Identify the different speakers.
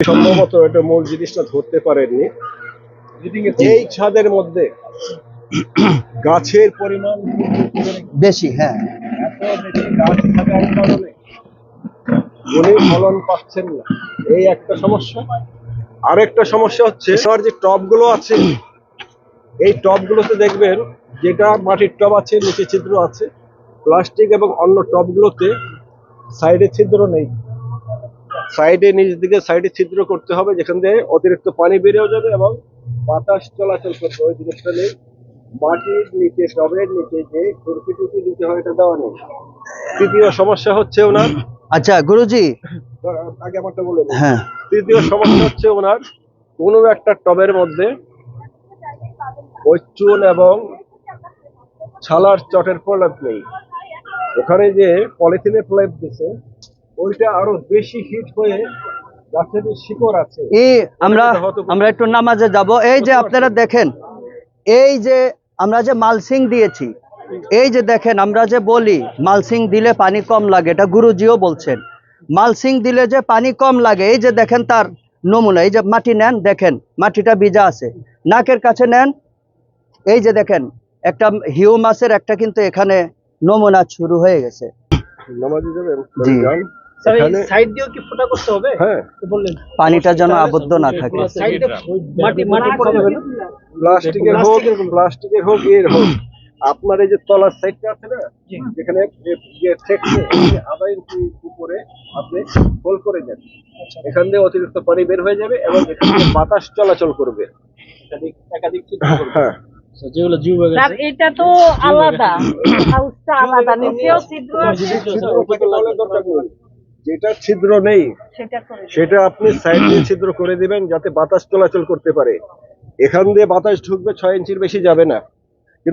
Speaker 1: সম্ভবত এটা মূল জিনিসটা ধরতে পারেননি। এই ছাদের মধ্যে গাছের পরিমাণ
Speaker 2: বেশি হ্যাঁ।
Speaker 1: গাছ থাকার কারণে উনি ফলন পাচ্ছেন না। এই একটা সমস্যা। আরেকটা সমস্যা হচ্ছে আমার যে টবগুলো আছে এই টবগুলোতে দেখবেন যেটা মাটির টব আছে নিচে ছিদ্র আছে প্লাস্টিক এবং অন্য টবগুলোতে সাইডে ছিদ্র নেই। সাইডে নিচ দিকে সাইডে ছিদ্র করতে হবে যেখান দিয়ে অতিরিক্ত পানি বেরিয়েও যাবে এবং বাতাস চলাচল করবে। ওই জিনিসটা নেই। মাটির নিচে টবের নিচে যে খুরপি টুপি দিতে হয় এটা দেওয়া নেই। তৃতীয় সমস্যা হচ্ছে ওনার
Speaker 2: আচ্ছা গুরুজি।
Speaker 1: আগে আমারটা বলে
Speaker 2: হ্যাঁ।
Speaker 1: তৃতীয় সমস্যা হচ্ছে ওনার কোনো একটা টবের মধ্যে ওই চুন এবং ছালার চটের প্রলেপ নেই। ওখানে যে পলিথিনের প্রলেপ দিছে ওইটা আরও বেশি হিট হয়ে গাছের যে শিকড় আছে।
Speaker 2: এই আমরা আমরা একটু নামাজে যাব। এই যে আপনারা দেখেন এই যে আমরা যে মালসিং দিয়েছি এই যে দেখেন আমরা যে বলি মালসিং দিলে পানি কম লাগে এটা গুরুজিও বলছেন। মালসিং দিলে যে পানি কম লাগে এই যে দেখেন তার নমুনা এই যে মাটি নেন দেখেন মাটিটা ভিজা আছে। নাকের কাছে নেন এই যে দেখেন একটা হিউ মাছের একটা কিন্তু এখানে নমুনা শুরু হয়ে গেছে।
Speaker 1: নামাজে যাবেন?
Speaker 2: জি।
Speaker 1: যান।
Speaker 3: স্যার এই
Speaker 1: এখানে-
Speaker 3: সাইড দিয়েও কি ফুটা করতে হবে?
Speaker 1: হ্যাঁ।
Speaker 2: পানিটা যেন আবদ্ধ না থাকে।
Speaker 1: প্লাস্টিকের হোক প্লাস্টিকের হোক এর হোক। আপনার এই যে তলার সাইডটা আছে না যেখানে উপরে আপনি হোল করে দেন এখান দিয়ে অতিরিক্ত পানি বের হয়ে যাবে এবং এখান দিয়ে বাতাস চলাচল করবে।
Speaker 3: একাধিক
Speaker 1: হ্যাঁ
Speaker 4: স্যার এটা তো আলাদা। আলাদা। নিচেও ছিদ্র আছে।
Speaker 1: যেটা ছিদ্র নেই
Speaker 4: সেটা
Speaker 1: সেটা আপনি সাইড দিয়ে ছিদ্র করে দিবেন যাতে বাতাস চলাচল করতে পারে। এখান দিয়ে বাতাস ঢুকবে ছয় ইঞ্চির বেশি যাবে না।